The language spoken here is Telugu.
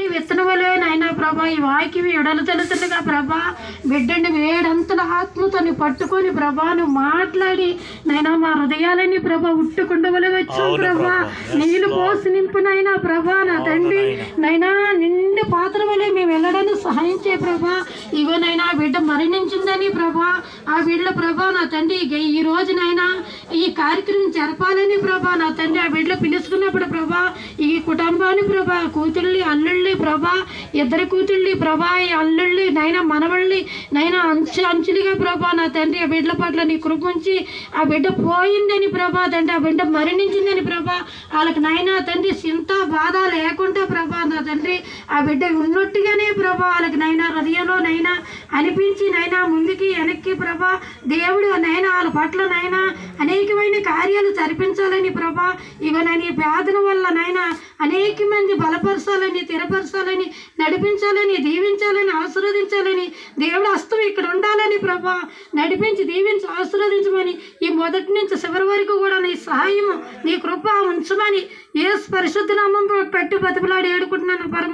విత్తన వలె నాయన ప్రభా ఈ వాకి ఎడలు తెలుతుండగా ప్రభా బిడ్డని వేడంతల ఆత్మతో నువ్వు పట్టుకొని ప్రభా నువ్వు మాట్లాడి నైనా మా హృదయాలని ప్రభా ఉట్టుకుండవలే అవును ప్రభా. నీళ్ళు. పోసి నింపునైనా ప్రభా నా తండ్రి నైనా నిండు పాత్ర వలె మేము వెళ్ళడానికి సహాయం చేయ ప్రభా. ఇగోనైనా ఆ బిడ్డ మరణించిందని ప్రభా ఆ బిడ్డ ప్రభా నా తండ్రి ఈ రోజునైనా ఈ కార్యక్రమం జరపాలని ప్రభా నా తండ్రి ఆ బిడ్డలు పిలుచుకున్నప్పుడు ప్రభా కుటుంబాన్ని ప్రభా కూతుళ్ళి అల్లుళ్ళి ప్రభా ఇద్దరు కూతుళ్ళి ప్రభా అల్లుళ్ళి నైనా మనవళ్ళి నైనా అంచు అంచులుగా ప్రభా నా తండ్రి ఆ బిడ్డల పట్ల నీ కృపించి ఆ బిడ్డ పోయిందని ప్రభా తండ్రి ఆ బిడ్డ మరణించిందని ప్రభా వాళ్ళకి నైనా తండ్రి చింత బాధ లేకుండా ప్రభా నా తండ్రి ఆ బిడ్డ ఉన్నట్టుగానే ప్రభా వాళ్ళకి నైనా హృదయంలో నైనా అనిపించి నైనా ముందుకి వెనక్కి ప్రభా దేవుడు నైనా వాళ్ళ పట్ల నైనా అనేకమైన కార్యాలు జరిపించాలని ప్రభా. ఇవనని పేదల వల్ల నైనా అనేక మంది బలపరచాలని స్థిరపరచాలని నడిపించాలని దీవించాలని ఆశీర్వదించాలని దేవుడు అస్తం ఇక్కడ ఉండాలని ప్రభా. నడిపించి దీవించి ఆశీర్వదించమని ఈ మొదటి నుంచి చివరి వరకు కూడా నీ సహాయము నీ కృప ఉంచమని ఏ పరిశుద్ధ నామం పెట్టి బతిమలాడి ఏడుకుంటున్నాను. పరమ